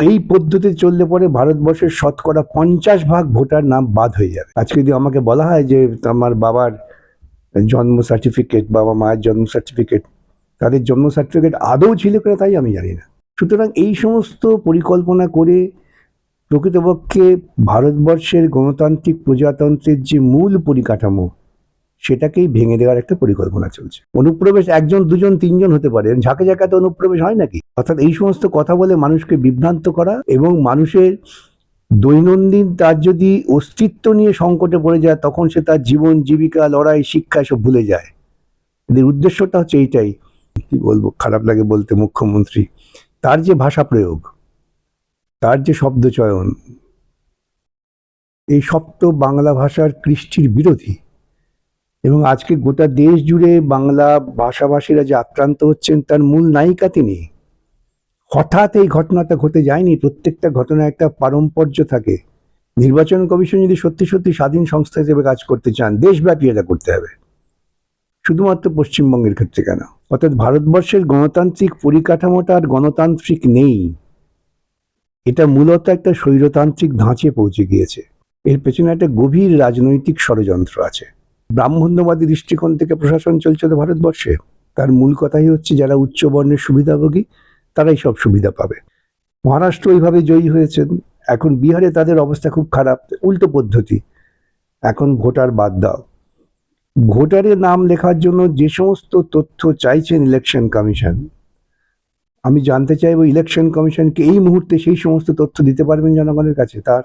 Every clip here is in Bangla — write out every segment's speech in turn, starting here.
এই পদ্ধতি চললে পরে ভারতবর্ষের শতকরা পঞ্চাশ ভাগ ভোটার নাম বাদ হয়ে যাবে। আজকে যদি আমাকে বলা হয় যে আমার বাবার জন্ম সার্টিফিকেট বাবা মায়ের জন্ম সার্টিফিকেট তাদের জন্ম সার্টিফিকেট আদৌ ছিল কিনা তাই আমি জানি না। সুতরাং এই সমস্ত পরিকল্পনা করে প্রকৃতপক্ষে ভারতবর্ষের গণতান্ত্রিক প্রজাতন্ত্রের যে মূল পরিকাঠামো সেটাকেই ভেঙে দেওয়ার একটা পরিকল্পনা চলছে। অনুপ্রবেশ একজন, দুজন, তিনজন হতে পারে। ঝাঁকে ঝাঁকাতে অনুপ্রবেশ হয় নাকি? অর্থাৎ এই সমস্ত কথা বলে মানুষকে বিভ্রান্ত করা এবং মানুষের দৈনন্দিন তার যদি অস্তিত্ব নিয়ে সংকটে পড়ে যায়, তখন সে তার জীবন, জীবিকা, লড়াই, শিক্ষা সব ভুলে যায়। এদের উদ্দেশ্যটা হচ্ছে এইটাই। কি বলব? খারাপ লাগে বলতে মুখ্যমন্ত্রী। তার যে ভাষা প্রয়োগ, তার যে শব্দ চয়ন এই শব্দ বাংলা ভাষার কৃষ্টির বিরোধী এবং আজকে গোটা দেশ জুড়ে বাংলা ভাষাভাষীরা যে আক্রান্ত হচ্ছেন, তার মূল নায়িকা তিনি। হঠাৎ এই ঘটনাটা ঘটে যায়নি, প্রত্যেকটা ঘটনা একটা পারম্পর্য থাকে। নির্বাচন কমিশন যদি সত্যি সত্যি স্বাধীন সংস্থা হিসেবে কাজ করতে চান, দেশব্যাপী এটা করতে হবে। শুধুমাত্র পশ্চিমবঙ্গের ক্ষেত্রে কেন? অর্থাৎ ভারতবর্ষের গণতান্ত্রিক পরিকাঠামোটা আর গণতান্ত্রিক নেই। এটা মূলত একটা স্বৈরতান্ত্রিক ধাঁচে পৌঁছে গিয়েছে। এর পেছনে একটা গভীর রাজনৈতিক ষড়যন্ত্র আছে। ব্রাহ্মণ্যবাদী দৃষ্টিকোণ থেকে প্রশাসন চলছে তো ভারতবর্ষে। তার মূল কথাই হচ্ছে, যারা উচ্চ বর্ণের সুবিধাভোগী, তারাই সব সুবিধা পাবে। মহারাষ্ট্র ওইভাবে জয়ী হয়েছেন। এখন বিহারে তাদের অবস্থা খুব খারাপ, উল্টো পদ্ধতি। এখন ভোটার বাদ দাও। ভোটারের নাম লেখার জন্য যে সমস্ত তথ্য চাইছেন ইলেকশন কমিশন, আমি জানতে চাইব ইলেকশন কমিশনকে এই মুহূর্তে সেই সমস্ত তথ্য দিতে পারবেন জনগণের কাছে, তার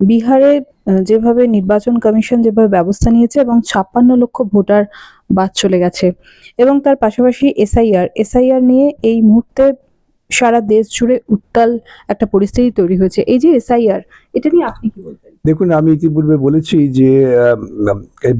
বিহারে যেভাবে নির্বাচন কমিশন যেভাবে ব্যবস্থা নিয়েছে এবং ছাপ্পান্ন লক্ষ ভোটার বাদ চলে গেছে। এবং তার পাশাপাশি এসআইআর এসআইআর নিয়ে এই মুহূর্তে সারা দেশ জুড়ে উত্তাল একটা পরিস্থিতি তৈরি হয়েছে। এই যে এসআইআর, এটা নিয়ে আপনি কি বলবেন? দেখুন, আমি ইতিপূর্বে বলেছি যে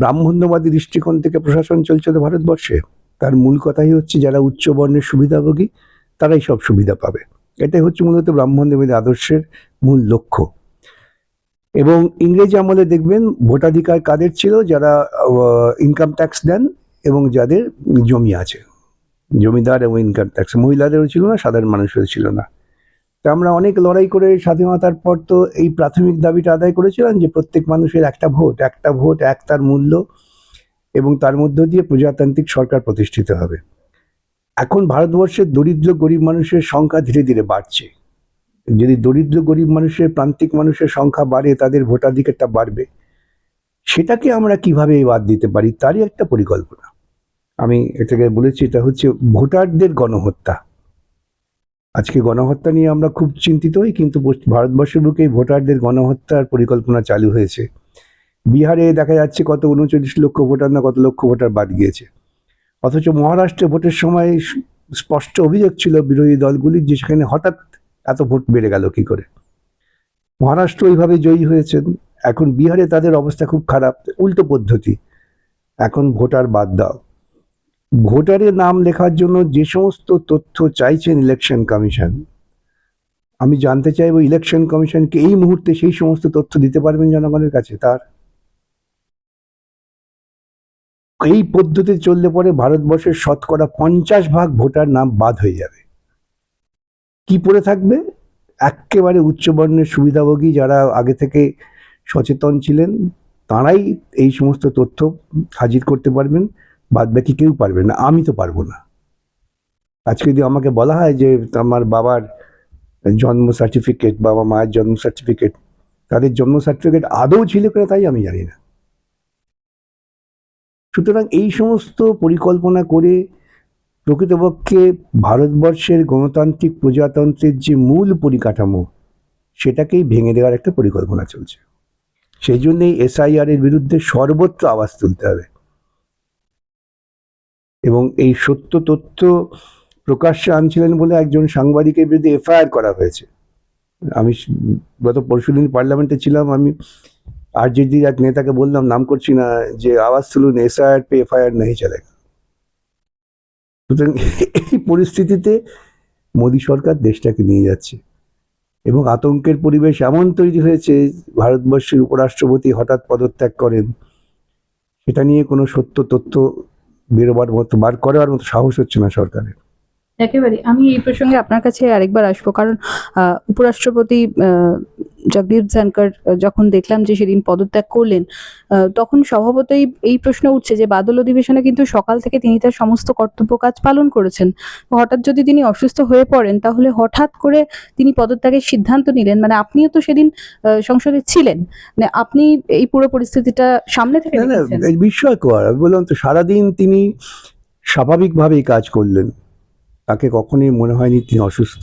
ব্রাহ্মণ্যবাদী দৃষ্টিকোণ থেকে প্রশাসন চলছে তো ভারতবর্ষে। তার মূল কথাই হচ্ছে যারা উচ্চ বর্ণের সুবিধাভোগী, তারাই সব সুবিধা পাবে। এটাই হচ্ছে মূলত ব্রাহ্মণ্যবাদী আদর্শের মূল লক্ষ্য। এবং ইংরেজ আমলে দেখবেন ভোটাধিকার কাদের ছিল? যারা ইনকাম ট্যাক্স দেন এবং যাদের জমি আছে। জমিদার এবং ইনকাম ট্যাক্স মহিলাদেরও ছিল না, সাধারণ মানুষেরও ছিল না। তা আমরা অনেক লড়াই করে স্বাধীনতার পর তো এই প্রাথমিক দাবিটা আদায় করেছিলাম যে প্রত্যেক মানুষের একটা ভোট একটা ভোট, এক তার মূল্য এবং তার মধ্য দিয়ে প্রজাতান্ত্রিক সরকার প্রতিষ্ঠিত হবে। এখন ভারতবর্ষের দরিদ্র গরিব মানুষের সংখ্যা ধীরে ধীরে বাড়ছে। যদি দরিদ্র গরিব মানুষের, প্রান্তিক মানুষের সংখ্যা বাড়ে, তাদের ভোটাধিকারটা বাড়বে। সেটাকে আমরা কীভাবে বাদ দিতে পারি, তারই একটা পরিকল্পনা। আমি এটাকে বলেছি, এটা হচ্ছে ভোটারদের গণহত্যা। আজকে গণহত্যা নিয়ে আমরা খুব চিন্তিত হই কিন্তু ভারতবর্ষের বুকে ভোটারদের গণহত্যার পরিকল্পনা চালু হয়েছে। বিহারে দেখা যাচ্ছে কত উনচল্লিশ লক্ষ ভোটার না কত লক্ষ ভোটার বাদ গিয়েছে। অথচ মহারাষ্ট্রে ভোটের সময় স্পষ্ট অভিযোগ ছিল, বিরোধী দলগুলির যে সেখানে হঠাৎ এত ভোট বেড়ে গেল কি করে? মহারাষ্ট্র ওইভাবে জয়ী হয়েছেন। এখন বিহারে তাদের অবস্থা খুব খারাপ। উল্টো পদ্ধতি। এখন ভোটার বাদ দাও। ভোটারের নাম লেখার জন্য যে সমস্ত তথ্য চাইছেন ইলেকশন কমিশন, আমি জানতে চাইব ইলেকশন কমিশনকে এই মুহূর্তে সেই সমস্ত তথ্য দিতে পারবেন জনগণের কাছে? তার। এই পদ্ধতি চললে পরে ভারতবর্ষের শতকরা পঞ্চাশ ভাগ ভোটার নাম বাদ হয়ে যাবে। কি পড়ে থাকবে? একেবারে উচ্চবর্ণের সুবিধাভোগী যারা আগে থেকে সচেতন ছিলেন, তারাই এই সমস্ত তথ্য হাজির করতে পারবেন বাদ বাকি কেউ পারবে না, আমি তো পারব না। আজকে যদি আমাকে বলা হয় যে আমার বাবার জন্ম সার্টিফিকেট বাবা মায়ের জন্ম সার্টিফিকেট তাদের জন্ম সার্টিফিকেট আদৌ ছিল কিনা তাই আমি জানি না। সুতরাং এই সমস্ত পরিকল্পনা করে প্রকৃতপক্ষে ভারতবর্ষের গণতান্ত্রিক প্রজাতন্ত্রের যে মূল পরিকাঠামো, সেটাকেই ভেঙে দেওয়ার একটা পরিকল্পনা চলছে। সেই জন্যই এসআইআর এর বিরুদ্ধে সর্বত্র আওয়াজ তুলতে হবে। এবং এই সত্য তথ্য প্রকাশ্যে আনছিলেন বলে একজন সাংবাদিকের বিরুদ্ধে এফআইআর করা হয়েছে। আমি গত পরশুদিন পার্লামেন্টে ছিলাম, আমি আরজেডির এক নেতাকে বললাম, নাম করছি না, যে আওয়াজ তুলুন এসআইআর পে এফআইআর নেই চলে সুতরাং এই পরিস্থিতিতে মোদী সরকার দেশটাকে নিয়ে যাচ্ছে এবং আতঙ্কের পরিবেশ এমন তৈরি হয়েছে, ভারতবর্ষের উপরাষ্ট্রপতি হঠাৎ পদত্যাগ করেন। সেটা নিয়ে কোনো সত্য তথ্য বেরোবার মতো, বার করার মতো সাহস হচ্ছে না সরকারের। একেবারে। আমি এই প্রসঙ্গে আপনার কাছে আরেকবার আসব, কারণ উপরাষ্ট্রপতি জগদীপ ধনকর যখন দেখলাম যে সেদিন পদত্যাগ করলেন তখন স্বভাবতই এই প্রশ্ন উঠছে যে বাদল অধিবেশনে কিন্তু সকাল থেকে তিনি তার সমস্ত কর্তব্য কাজ পালন করেছেন। হঠাৎ যদি তিনি অসুস্থ হয়ে পড়েন তাহলে হঠাৎ করে তিনি পদত্যাগের সিদ্ধান্ত নিলেন। মানে আপনিও তো সেদিন সংসদে ছিলেন। মানে আপনি এই পুরো পরিস্থিতিটা সামনে থেকে বিস্ময়কর। আমি বললাম তো সারাদিন তিনি স্বাভাবিকভাবেই কাজ করলেন। তাকে কখনোই মনে হয়নি তিনি অসুস্থ।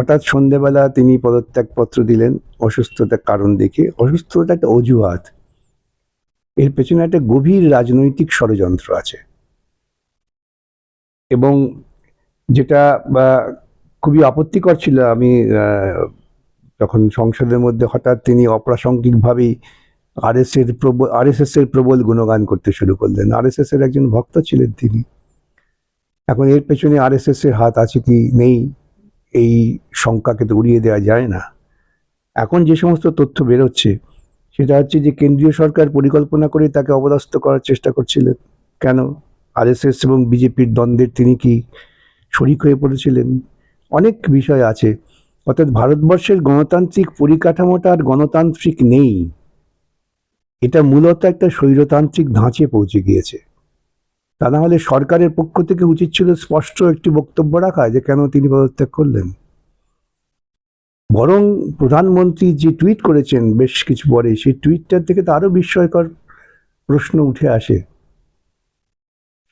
হঠাৎ সন্ধেবেলা তিনি পদত্যাগপত্র দিলেন অসুস্থতার কারণ দেখে। অসুস্থতা একটা অজুহাত। এর পেছনে একটা গভীর রাজনৈতিক ষড়যন্ত্র আছে। এবং যেটা খুবই আপত্তিকর ছিল আমি যখন সংসদের মধ্যে হঠাৎ তিনি অপ্রাসঙ্গিকভাবেই আরএস এর প্রবল আরএসএস এর প্রবল গুণগান করতে শুরু করলেন। আরএসএস এর একজন ভক্ত ছিলেন তিনি। এখন এর পেছনে আরএসএস এর হাত আছে কি নেই? এই শঙ্কাকে তো উড়িয়ে দেওয়া যায় না। এখন যে সমস্ত তথ্য বেরোচ্ছে, সেটা হচ্ছে যে কেন্দ্রীয় সরকার পরিকল্পনা করে তাকে অপদস্থ করার চেষ্টা করছিলেন। কেন? আরএসএস এবং বিজেপির দ্বন্দ্বের তিনি কি শরিক হয়ে পড়েছিলেন? অনেক বিষয় আছে। অর্থাৎ ভারতবর্ষের গণতান্ত্রিক পরিকাঠামোটা আর গণতান্ত্রিক নেই। এটা মূলত একটা স্বৈরতান্ত্রিক ধাঁচে পৌঁছে গিয়েছে। তা না হলে সরকারের পক্ষ থেকে উচিত ছিল স্পষ্ট একটি বক্তব্য রাখা যে কেন তিনি পদত্যাগ করলেন। বরং প্রধানমন্ত্রী যে টুইট করেছেন বেশ কিছু পরে, সেই টুইটটার থেকে তো আরও বিস্ময়কর প্রশ্ন উঠে আসে।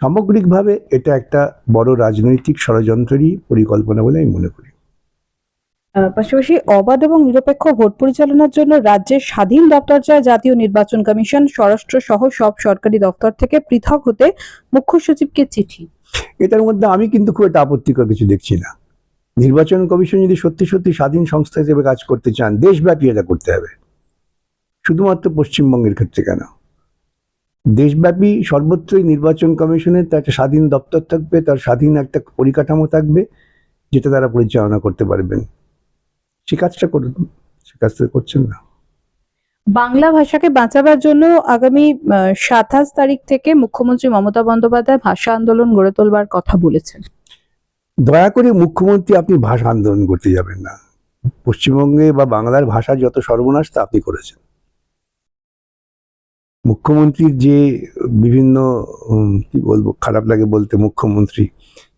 সামগ্রিকভাবে এটা একটা বড় রাজনৈতিক ষড়যন্ত্রেরই পরিকল্পনা বলে আমি মনে করি। পাশাপাশি অবাধ এবং নিরপেক্ষ ভোট পরিচালনার জন্য রাজ্যের স্বাধীন দপ্তর চায় জাতীয় নির্বাচন কমিশন। স্বরাষ্ট্র সহ সব সরকারি দপ্তর থেকে পৃথক হতে মুখ্য সচিবকে চিঠি। এটার মধ্যে আমি কিন্তু খুব একটা আপত্তিকর কিছু দেখছি না। নির্বাচন কমিশন যদি সত্যি সত্যি স্বাধীন সংস্থা হিসেবে কাজ করতে চান, দেশব্যাপী এটা করতে হবে। শুধুমাত্র পশ্চিমবঙ্গের ক্ষেত্রে কেন? দেশব্যাপী সর্বত্রই নির্বাচন কমিশনের তার একটা স্বাধীন দপ্তর থাকবে, তার স্বাধীন একটা পরিকাঠামো থাকবে, যেটা তারা পরিচালনা করতে পারবেন। সে কাজটা করুন। সে কাজটা করছেন না। বাংলা ভাষাকে বাঁচাবার জন্য আগামী সাতাশ তারিখ থেকে মুখ্যমন্ত্রী মমতা বন্দ্যোপাধ্যায় ভাষা আন্দোলন গড়ে তোলবার কথা বলেছেন। দয়া করে মুখ্যমন্ত্রী আপনি ভাষা আন্দোলন করতে যাবেন না। পশ্চিমবঙ্গে বা বাংলার ভাষা যত সর্বনাশ তা আপনি করেছেন। মুখ্যমন্ত্রীর যে বিভিন্ন কি বলব খারাপ লাগে বলতে মুখ্যমন্ত্রী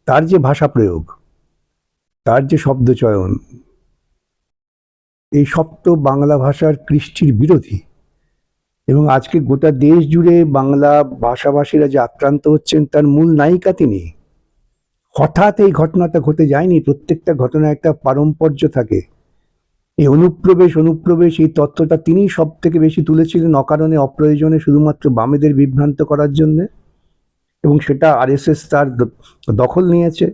তার যে ভাষা প্রয়োগ তার যে শব্দ চয়ন এই সব তো বাংলা ভাষার কৃষ্টির বিরোধী। এবং আজকে গোটা দেশ জুড়ে বাংলা ভাষাভাষীরা যে আক্রান্ত হচ্ছেন, তার মূল নায়িকা তিনি। হঠাৎ এই ঘটনাটা ঘটে যায়নি, প্রত্যেকটা ঘটনা একটা পারম্পর্য থাকে। এই অনুপ্রবেশ অনুপ্রবেশ, এই তত্ত্বটা তিনি সব থেকে বেশি তুলেছিলেন অকারণে, অপ্রয়োজনে, শুধুমাত্র বামেদের বিভ্রান্ত করার জন্য। এবং সেটা আরএসএস তার দখল নিয়েছে।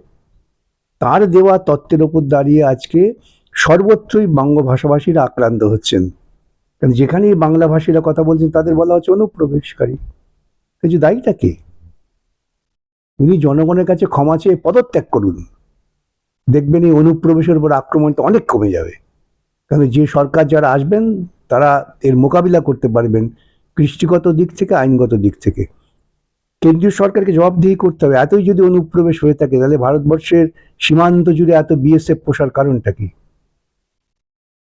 তার দেওয়া তত্ত্বের ওপর দাঁড়িয়ে আজকে সর্বত্রই বঙ্গ ভাষাভাষীরা আক্রান্ত হচ্ছেন। কারণ যেখানেই বাংলা ভাষীরা কথা বলছেন, তাদের বলা হচ্ছে অনুপ্রবেশকারী। কিছু দায়ীটা কে? উনি জনগণের কাছে ক্ষমা চেয়ে পদত্যাগ করুন। দেখবেন এই অনুপ্রবেশের উপর আক্রমণটা অনেক কমে যাবে। কারণ যে সরকার যারা আসবেন, তারা এর মোকাবিলা করতে পারবেন কৃষ্টিগত দিক থেকে, আইনগত দিক থেকে। কেন্দ্রীয় সরকারকে জবাবদিহি করতে হবে। এতই যদি অনুপ্রবেশ হয়ে থাকে, তাহলে ভারতবর্ষের সীমান্ত জুড়ে এত বিএসএফ পোষার কারণটা কি?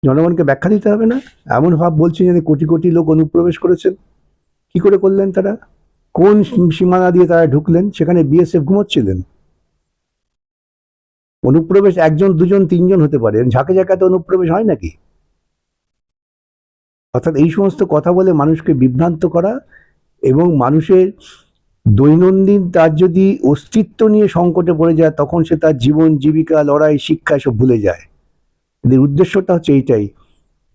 জনগণকে ব্যাখ্যা দিতে হবে না। এমন ভাব বলছেন যে কোটি কোটি লোক অনুপ্রবেশ করেছেন। কি করে করলেন তারা? কোন সীমানা দিয়ে তারা ঢুকলেন? সেখানে বিএসএফ ঘুমোচ্ছিলেন। অনুপ্রবেশ একজন, দুজন, তিনজন হতে পারে। ঝাঁকে ঝাঁকাতে অনুপ্রবেশ হয় নাকি? অর্থাৎ এই সমস্ত কথা বলে মানুষকে বিভ্রান্ত করা এবং মানুষের দৈনন্দিন তার যদি অস্তিত্ব নিয়ে সংকটে পড়ে যায়, তখন সে তার জীবন, জীবিকা, লড়াই, শিক্ষা এসব ভুলে যায়। এদের উদ্দেশ্যটা হচ্ছে এইটাই,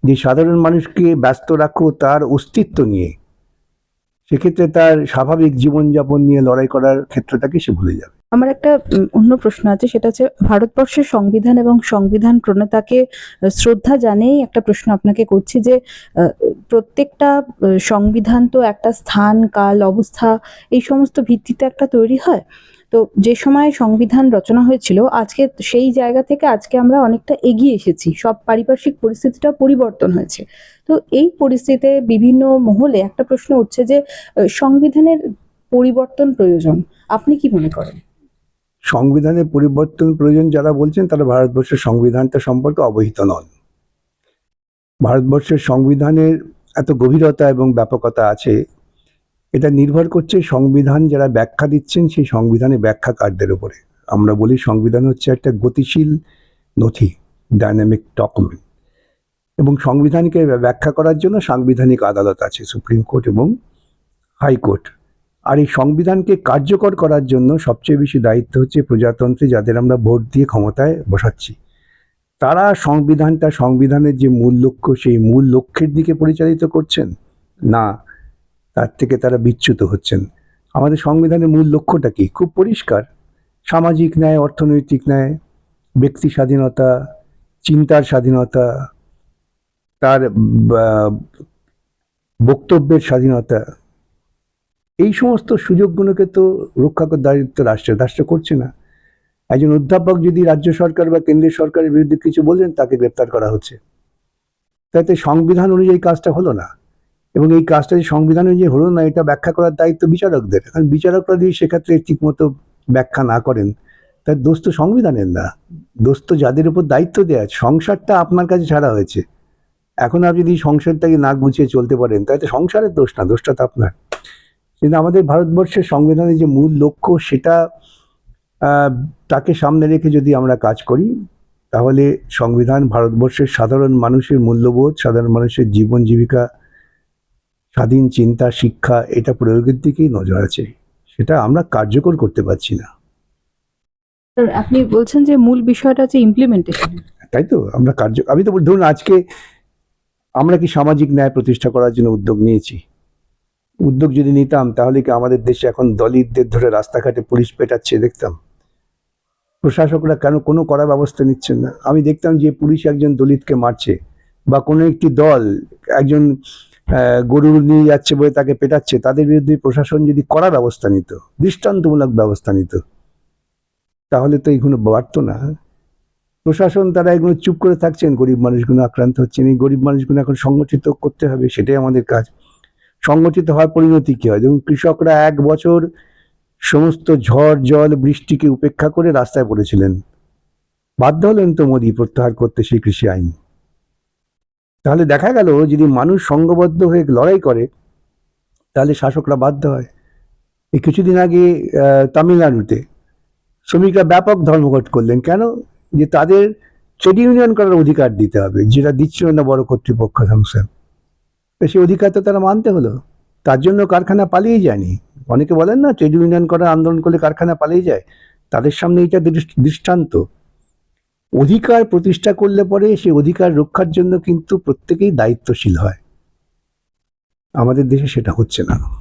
যে সাধারণ মানুষকে ব্যস্ত রাখো তার অস্তিত্ব নিয়ে। সেক্ষেত্রে তার স্বাভাবিক জীবনযাপন নিয়ে লড়াই করার ক্ষেত্রটাকে সে ভুলে যাবে। আমার একটা অন্য প্রশ্ন আছে, সেটা হচ্ছে ভারতবর্ষের সংবিধান এবং সংবিধান প্রণেতাকে শ্রদ্ধা জানেই একটা প্রশ্ন আপনাকে করছি যে প্রত্যেকটা সংবিধান তো একটা স্থান, কাল, অবস্থা, এই সমস্ত ভিত্তিতে একটা তৈরি হয়। তো যে সময় সংবিধান রচনা হয়েছিল, আজকে সেই জায়গা থেকে আজকে আমরা অনেকটা এগিয়ে এসেছি। সব পারিপার্শ্বিক পরিস্থিতিটা পরিবর্তন হয়েছে। তো এই পরিস্থিতিতে বিভিন্ন মহলে একটা প্রশ্ন উঠছে যে সংবিধানের পরিবর্তন প্রয়োজন। আপনি কি মনে করেন? সংবিধানের পরিবর্তন প্রয়োজন যারা বলছেন, তারা ভারতবর্ষের সংবিধানটা সম্পর্কে অবহিত নন। ভারতবর্ষের সংবিধানের এত গভীরতা এবং ব্যাপকতা আছে এটা নির্ভর করছে সংবিধান যারা ব্যাখ্যা দিচ্ছেন, সেই সংবিধানের ব্যাখ্যাকারদের উপরে। আমরা বলি সংবিধান হচ্ছে একটা গতিশীল, নথি ডাইনামিক ডকুমেন্ট এবং সংবিধানকে ব্যাখ্যা করার জন্য সাংবিধানিক আদালত আছে, সুপ্রিম কোর্ট এবং হাইকোর্ট আর এই সংবিধানকে কার্যকর করার জন্য সবচেয়ে বেশি দায়িত্ব হচ্ছে প্রজাতন্ত্রে, যাদের আমরা ভোট দিয়ে ক্ষমতায় বসাচ্ছি। তারা সংবিধানটা, সংবিধানের যে মূল লক্ষ্য, সেই মূল লক্ষ্যের দিকে পরিচালিত করছেন? না তার থেকে তারা বিচ্যুত হচ্ছেন। আমাদের সংবিধানের মূল লক্ষ্যটা কি? খুব পরিষ্কার। সামাজিক ন্যায়, অর্থনৈতিক ন্যায়, ব্যক্তি স্বাধীনতা, চিন্তার স্বাধীনতা, তার বক্তব্যের স্বাধীনতা। এই সমস্ত সুযোগগুলোকে তো রক্ষা দায়িত্ব রাষ্ট্রের রাষ্ট্র করছে না। একজন অধ্যাপক যদি রাজ্য সরকার বা কেন্দ্রীয় সরকারের বিরুদ্ধে কিছু বলছেন তাকে গ্রেপ্তার করা হচ্ছে। তাতে সংবিধান অনুযায়ী কাজটা হলো না। এবং এই কাজটা যে সংবিধান অনুযায়ী হলো না, এটা ব্যাখ্যা করার দায়িত্ব বিচারকদের। কারণ বিচারকরা যদি সেক্ষেত্রে ঠিকমতো ব্যাখ্যা না করেন, তার দোষ তো সংবিধানের না। দোষ তো যাদের উপর দায়িত্ব দেওয়া আছে। সংসারটা আপনার কাছে ছাড়া হয়েছে। এখন আপনি যদি সংসারটাকে না গুছিয়ে চলতে পারেন, তাহলে তো সংসারের দোষ না, দোষটা তো আপনার। কিন্তু আমাদের ভারতবর্ষের সংবিধানের যে মূল লক্ষ্য, সেটা তাকে সামনে রেখে যদি আমরা কাজ করি, তাহলে সংবিধান ভারতবর্ষের সাধারণ মানুষের মূল্যবোধ, সাধারণ মানুষের জীবন জীবিকা স্বাধীন চিন্তা শিক্ষা এটা প্রয়োগের দিকেই নজর আছে। সেটা আমরা কার্যকর করতে পারছি না। স্যার আপনি বলছেন যে মূল বিষয়টা হচ্ছে ইমপ্লিমেন্টেশন তাই তো? আমরা কার্য আমি তো বলি, ধরুন আজকে আমরা কি সামাজিক ন্যায় প্রতিষ্ঠা করার জন্য উদ্যোগ নিয়েছি? উদ্যোগ যদি নিতাম তাহলে কি আমাদের দেশে এখন দলিতদের ধরে রাস্তাঘাটে পুলিশ পেটাচ্ছে দেখতাম? প্রশাসকরা কেন কোনো কড়া ব্যবস্থা নিচ্ছেন না? আমি দেখতাম যে পুলিশ একজন দলিতকে মারছে বা কোনো একটি দল একজন গরু নিয়ে যাচ্ছে বলে তাকে পেটাচ্ছে, তাদের বিরুদ্ধে প্রশাসন যদি কড়া ব্যবস্থা নিত, দৃষ্টান্তমূলক ব্যবস্থা নিত, তাহলে তো এইগুলো বাড়তো না। প্রশাসন তারা এগুলো চুপ করে থাকছেন, গরিব মানুষগুলো আক্রান্ত হচ্ছেন, এই গরিব মানুষগুলো এখন সংগঠিত করতে হবে, সেটাই আমাদের কাজ। সংগঠিত হওয়ার পরিণতি কী হয়? যেমন কৃষকরা এক বছর সমস্ত ঝড়, জল, বৃষ্টিকে উপেক্ষা করে রাস্তায় পড়েছিলেন। বাধ্য হলেন তো মোদী প্রত্যাহার করতে সেই কৃষি আইন। তাহলে দেখা গেল যদি মানুষ সংঘবদ্ধ হয়ে লড়াই করে, তাহলে শাসকরা বাধ্য হয়। এই কিছুদিন আগে তামিলনাড়ুতে শ্রমিকরা ব্যাপক ধর্মঘট করলেন। কেন? যে তাদের ট্রেড ইউনিয়ন করার অধিকার দিতে হবে, যেটা দিচ্ছিল না বড় কর্তৃপক্ষ সংস্থা সেই অধিকার তো তারা মানতে হলো। তার জন্য কারখানা পালিয়ে যায়নি। অনেকে বলেন না, ট্রেড ইউনিয়ন করার আন্দোলন করলে কারখানা পালিয়ে যায়। তাদের সামনে এটা দৃষ্টান্ত। অধিকার প্রতিষ্ঠা করলে পরে সে অধিকার রক্ষার জন্য কিন্তু প্রত্যেকেই দায়িত্বশীল হয়। আমাদের দেশে সেটা হচ্ছে না।